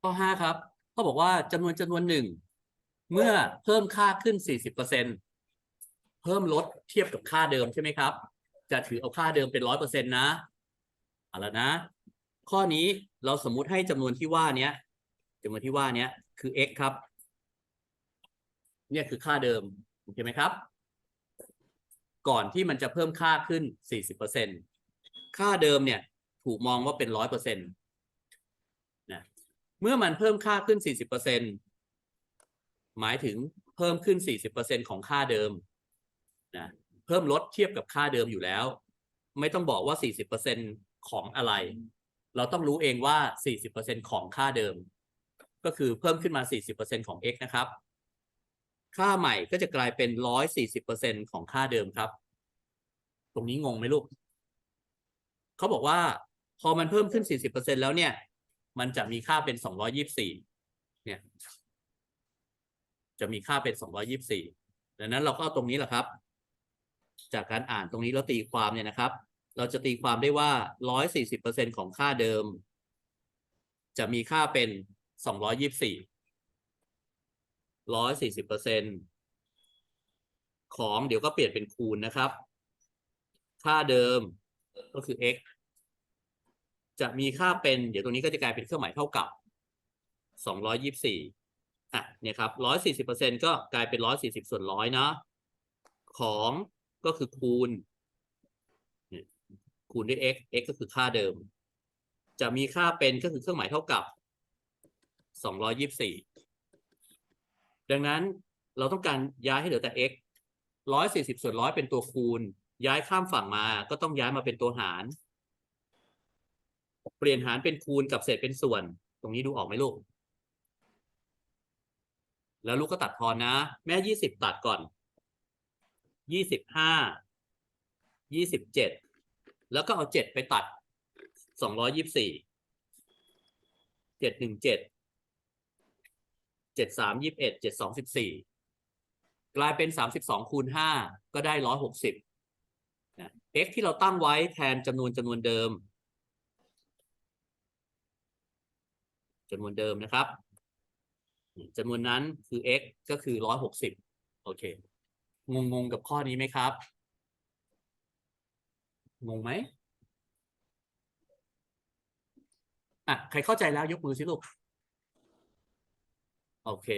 ข้อห้าครับเขาบอกว่าจำนวนจำนวนหนึ่งเมื่อเพิ่มค่าขึ้น40%เพิ่มลดเทียบกับค่าเดิมใช่ไหมครับ จะถือเอาค่าเดิมเป็นร้อยเปอร์เซ็นต์นะเอาละนะ ข้อนี้เราสมมุติให้จำนวนที่ว่าเนี้ยจำนวนที่ว่าเนี้ยคือ x ครับ เนี่ยคือค่าเดิมโอเคไหมครับ ก่อนที่มันจะเพิ่มค่าขึ้น40%ค่าเดิมเนี่ย ถูกมองว่าเป็นร้อยเปอร์เซ็นต์นะ เมื่อมันเพิ่มค่าขึ้น 40%หมายถึงเพิ่มขึ้น 40%ของค่าเดิมนะเพิ่มลดเทียบกับค่าเดิมอยู่แล้ว ไม่ต้องบอกว่า 40%ของอะไร เราต้องรู้เองว่า 40%ของค่าเดิม ก็คือเพิ่มขึ้นมา 40%ของ x นะครับ ค่าใหม่ก็จะกลายเป็น 140%ของค่าเดิมครับ ตรงนี้งงไหมลูกเขาบอกว่าพอมันเพิ่มขึ้น 40%แล้วเนี่ย มันจะมีค่าเป็น224เนี่ย จะมีค่าเป็น224ดังนั้นเราก็เอาตรงนี้แหละครับ จากการอ่านตรงนี้แล้วตีความเนี่ยนะครับ เราจะตีความได้ว่า140%ของค่าเดิม จะมีค่าเป็น224 140%ของเดี๋ยวก็เปลี่ยนเป็นคูณนะครับ ค่าเดิมก็คือ x จะมีค่าเป็น เดี๋ยวตรงนี้ก็จะกลายเป็นเครื่องหมายเท่ากับ224อะเนี่ยครับ140%ก็กลายเป็น140ส่วนร้อยนะ ของก็คือคูณ คูณด้วย x x ก็คือค่าเดิม จะมีค่าเป็นก็คือเครื่องหมายเท่ากับ224ดังนั้นเราต้องการย้ายให้เหลือแต่ x 140ส่วนร้อยเป็นตัวคูณ ย้ายข้ามฝั่งมาก็ต้องย้ายมาเป็นตัวหาร เปลี่ยนหารเป็นคูณกับเศษเป็นส่วน ตรงนี้ดูออกไหมลูก แล้วลูกก็ตัดทอนนะ แม่ยี่สิบตัดก่อนยี่สิบห้ายี่สิบเจ็ดแล้วก็เอาเจ็ดไปตัดสองร้อยยี่สิบสี่เจ็ดหนึ่งเจ็ดเจ็ดสามยี่สิบเอ็ดเจ็ดสองสิบสี่กลายเป็นสามสิบสองคูณห้าก็ได้ร้อยหกสิบ x ที่เราตั้งไว้แทนจำนวนจำนวนเดิม จำนวนเดิมนะครับจำนวนนั้นคือ x ก็คือร้อยหกสิบโอเค งงงๆกับข้อนี้ไหมครับ งงไหมอะ ใครเข้าใจแล้วยกมือสิลูก โอเค